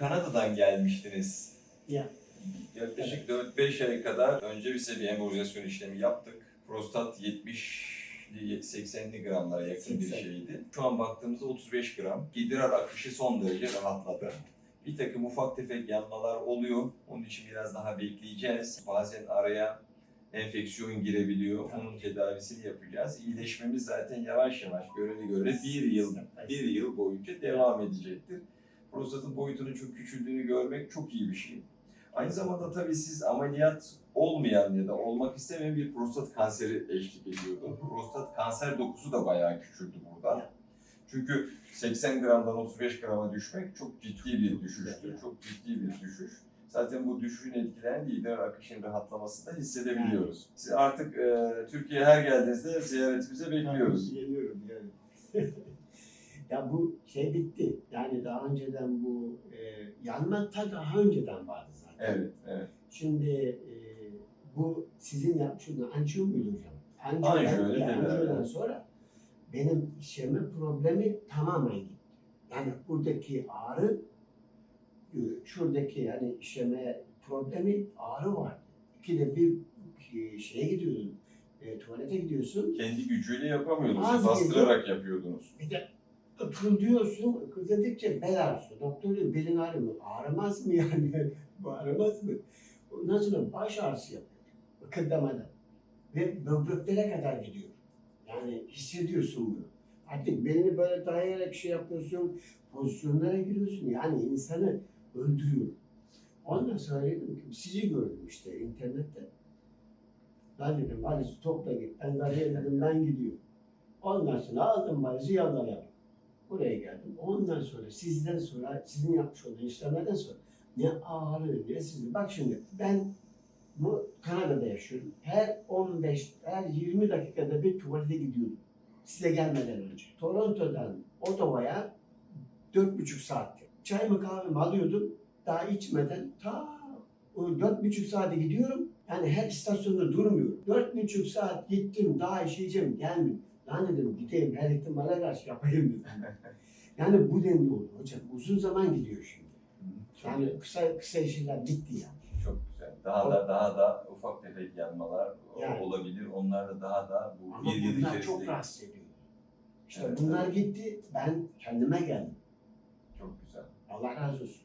Kanada'dan gelmiştiniz. Ya. Yaklaşık 4-5 ay kadar önce bize bir embolizasyon işlemi yaptık. Prostat 70'li 80'li gramlara yakın bir 80. şeydi. Şu an baktığımızda 35 gram. İdrar akışı son derece rahatladı. Bir takım ufak tefek yanmalar oluyor. Onun için biraz daha bekleyeceğiz. Bazen araya enfeksiyon girebiliyor. Onun tedavisini yapacağız. İyileşmemiz zaten yavaş yavaş görene göre bir yıl bir yıl boyunca devam edecektir. Prostatın boyutunun çok küçüldüğünü görmek çok iyi bir şey. Aynı zamanda tabii siz ameliyat olmayan ya da olmak istemeyen bir prostat kanseri eşlik ediyordu. Prostat kanser dokusu da bayağı küçüldü burada. Çünkü 80 gramdan 35 grama düşmek çok ciddi bir düşüştür. Çok ciddi bir düşüş. Zaten bu düşüşün etkilendiği idrar akışının rahatlaması da hissedebiliyoruz. Siz artık e, Türkiye'ye her geldiğinizde ziyaretimize bekliyoruz. Geliyorum yani. ya bu şey bitti. Yani önceden bu e, yanma ta daha önceden vardı zaten. Evet, evet. Şimdi e, bu sizin yaptığınız anjiyo muydu hocam? Anjiyo, Anjiyodan, öyle anjiyodan evet. sonra benim işeme problemi tamamen gitti. Yani buradaki ağrı, e, şuradaki yani işeme problemi ağrı vardı. İkide bir e, şeye gidiyorsun, e, tuvalete gidiyorsun. Kendi gücüyle yapamıyordunuz. Bastırarak yapıyordunuz. Bir de öpüldüyorsun, dedikçe bel ağrısı. Doktor diyor belin ağrıyor mu? Ağrımaz mı yani? Ağrımaz mı? Ondan sonra baş ağrısı yapıyor. Kıkırdamadan. Ve böbreklere kadar gidiyor. Yani hissediyorsun bunu. Artık belini böyle dayayarak şey yapıyorsun, pozisyonlara giriyorsun. Yani insanı öldürüyor. Ondan sonra dedim ki sizi gördüm işte internette. Ben dedim valizi topla git. Ben dedim ben gidiyorum. Ondan sonra aldım valizi yanına yaptım. Buraya geldim. Ondan sonra sizden sonra sizin yapmış olduğunuz işlemlerden sonra ne ağrı ne sizi. Bak şimdi ben bu Kanada'da yaşıyorum. Her 15, her 20 dakikada bir tuvalete gidiyordum. Size gelmeden önce. Toronto'dan Ottawa'ya 4,5 saatte. Çayımı kahvemi alıyordum. Daha içmeden ta dört buçuk saate gidiyorum. Yani her istasyonda durmuyorum. Dört buçuk saat gittim daha işeyeceğim gelmiyor. Lan dedim gideyim her ihtimale karşı yapayım dedim. Yani bu denli oldu hocam. Uzun zaman gidiyor şimdi. Çok, Yani kısa kısa işler bitti yani. çok güzel. Daha da daha da ufak tefek yanmalar Yani. olabilir. Onlar da daha da bu Ama bir yıl içerisinde çok rahatsız ediyor. İşte Evet, bunlar evet. gitti. Ben kendime geldim. çok güzel. Allah razı olsun.